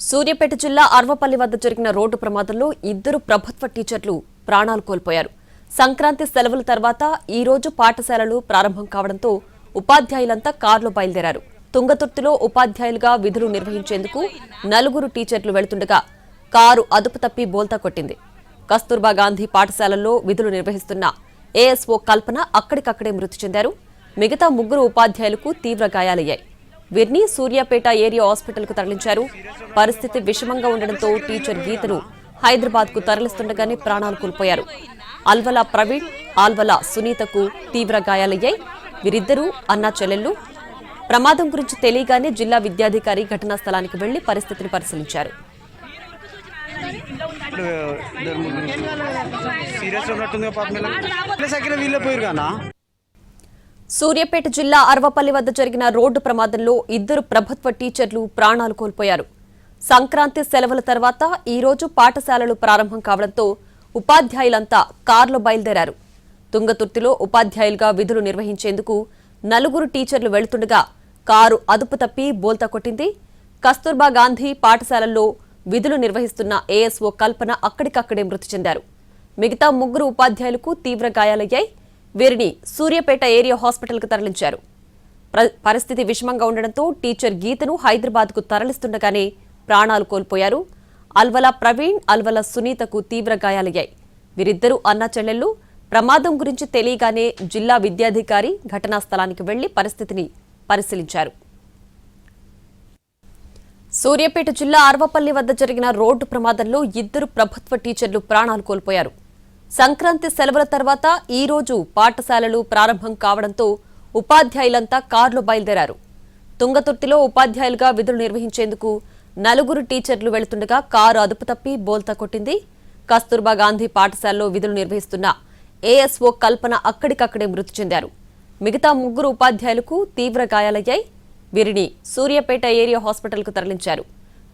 సూర్యాపేట జిల్లా అర్వపల్లి వద్ద జరిగిన రోడ్డు ప్రమాదంలో ఇద్దరు ప్రభుత్వ టీచర్లు ప్రాణాలు కోల్పోయారు. సంక్రాంతి సెలవుల తర్వాత ఈ రోజు పాఠశాలలు ప్రారంభం కావడంతో ఉపాధ్యాయులంతా కారులో బయలుదేరారు. తుంగతుర్తిలో ఉపాధ్యాయులుగా విధులు నిర్వహించేందుకు నలుగురు టీచర్లు వెళుతుండగా కారు అదుపు తప్పి బోల్తా కొట్టింది. కస్తూర్బా గాంధీ పాఠశాలల్లో విధులు నిర్వహిస్తున్న ఏఎస్ఓ కల్పన అక్కడికక్కడే మృతి చెందారు. మిగతా ముగ్గురు ఉపాధ్యాయులకు తీవ్ర గాయాలయ్యాయి. వీరిని సూర్యాపేట ఏరియా హాస్పిటల్కు తరలించారు. పరిస్థితి విషమంగా ఉండడంతో టీచర్ గీతను హైదరాబాద్కు తరలిస్తుండగానే ప్రాణాలు కోల్పోయారు. అల్వల ప్రవీణ్ ఆల్వల సునీతకు తీవ్ర గాయాలయ్యాయి. వీరిద్దరూ అన్నా చెల్లెళ్ళు. ప్రమాదం గురించి తెలియగానే జిల్లా విద్యాధికారి ఘటనా స్థలానికి వెళ్ళి పరిస్థితిని పరిశీలించారు. సీరియస్ ఉన్నట్టుంది పాపం మీద వీళ్ళే పోయిరు కానా సూర్యాపేట జిల్లా అర్వపల్లి వద్ద జరిగిన రోడ్డు ప్రమాదంలో ఇద్దరు ప్రభుత్వ టీచర్లు ప్రాణాలు కోల్పోయారు. సంక్రాంతి సెలవుల తర్వాత ఈ రోజు పాఠశాలలు ప్రారంభం కావడంతో ఉపాధ్యాయులంతా కార్లో బయలుదేరారు. తుంగతుర్తిలో ఉపాధ్యాయులుగా విధులు నిర్వహించేందుకు నలుగురు టీచర్లు వెళుతుండగా కారు అదుపు తప్పి బోల్తా కొట్టింది. కస్తూర్బా గాంధీ పాఠశాలల్లో విధులు నిర్వహిస్తున్న ఏఎస్ఓ కల్పన అక్కడికక్కడే మృతి చెందారు. మిగతా ముగ్గురు ఉపాధ్యాయులకు తీవ్ర గాయాలయ్యాయి. వీరిని సూర్యాపేట ఏరియా హాస్పిటల్కు తరలించారు. పరిస్థితి విషమంగా ఉండడంతో టీచర్ గీతను హైదరాబాద్కు తరలిస్తుండగానే ప్రాణాలు కోల్పోయారు. అల్వల ప్రవీణ్ అల్వల సునీతకు తీవ్ర గాయాలయ్యాయి. వీరిద్దరూ అన్నా చెల్లెళ్ళు. ప్రమాదం గురించి తెలియగానే జిల్లా విద్యాధికారి ఘటనా స్థలానికి వెళ్ళి పరిస్థితిని పరిశీలించారు. సూర్యాపేట జిల్లా ఆర్వపల్లి వద్ద జరిగిన రోడ్డు ప్రమాదంలో ఇద్దరు ప్రభుత్వ టీచర్లు ప్రాణాలు కోల్పోయారు. సంక్రాంతి సెలవుల తర్వాత ఈ రోజు పాఠశాలలు ప్రారంభం కావడంతో ఉపాధ్యాయులంతా కార్లు బయలుదేరారు. తుంగతుర్తిలో ఉపాధ్యాయులుగా విధులు నిర్వహించేందుకు నలుగురు టీచర్లు వెళుతుండగా కారు అదుపు తప్పి బోల్తా కొట్టింది. కస్తూర్బా గాంధీ పాఠశాలలో విధులు నిర్వహిస్తున్న ఏఎస్ఓ కల్పన అక్కడికక్కడే మృతి చెందారు. మిగతా ముగ్గురు ఉపాధ్యాయులకు తీవ్ర గాయాలయ్యాయి. వీరిని సూర్యాపేట ఏరియా హాస్పిటల్కు తరలించారు.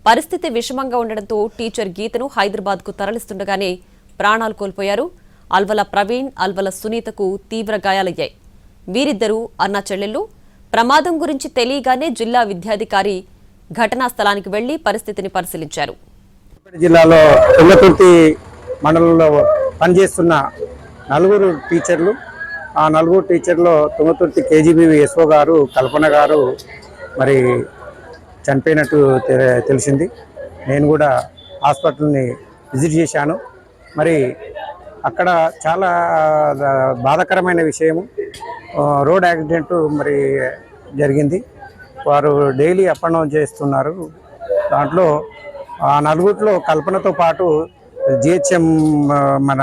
పరిస్థితి విషమంగా ఉండడంతో టీచర్ గీతను హైదరాబాద్కు తరలిస్తుండగానే ప్రాణాలు కోల్పోయారు. అల్వల ప్రవీణ్ అల్వల సునీతకు తీవ్ర గాయాలయ్యాయి. వీరిద్దరూ అన్నా చెల్లెళ్ళు. ప్రమాదం గురించి తెలియగానే జిల్లా విద్యాధికారి ఘటనా స్థలానికి వెళ్ళి పరిస్థితిని పరిశీలించారు. జిల్లాలో తుంగతుర్తి మండలంలో పనిచేస్తున్న నలుగురు టీచర్లు ఆ నలుగురు టీచర్లో తుంగతుర్తి కేజీబీవీ ఎస్ఓ గారు కల్పన గారు మరి చనిపోయినట్టు తె- తెలిసింది. నేను కూడా హాస్పిటల్ని విజిట్ చేశాను. మరి అక్కడ చాలా బాధాకరమైన విషయము. రోడ్ యాక్సిడెంట్ మరి జరిగింది. వారు డైలీ అప్ అండ్ డౌన్ చేస్తున్నారు. దాంట్లో ఆ నలుగురిలో కల్పనతో పాటు జిహెచ్ఎం మన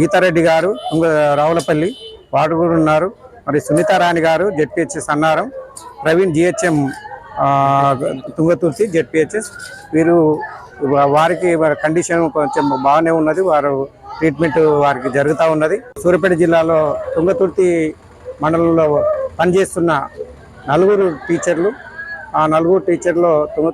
గీతారెడ్డి గారు తుంగ రావులపల్లి వాడు కూడా ఉన్నారు. మరి సునీతారాణి గారు ZPHS Annaram Praveen GHM Thungathurthi ZPHS వీరు వారికి వారి కండిషన్ కొంచెం బాగానే ఉన్నది. వారు ట్రీట్మెంట్ వారికి జరుగుతూ ఉన్నది. సూర్యాపేట జిల్లాలో తుంగతుర్తి మండలంలో పనిచేస్తున్న నలుగురు టీచర్లు ఆ నలుగురు టీచర్లో తుంగ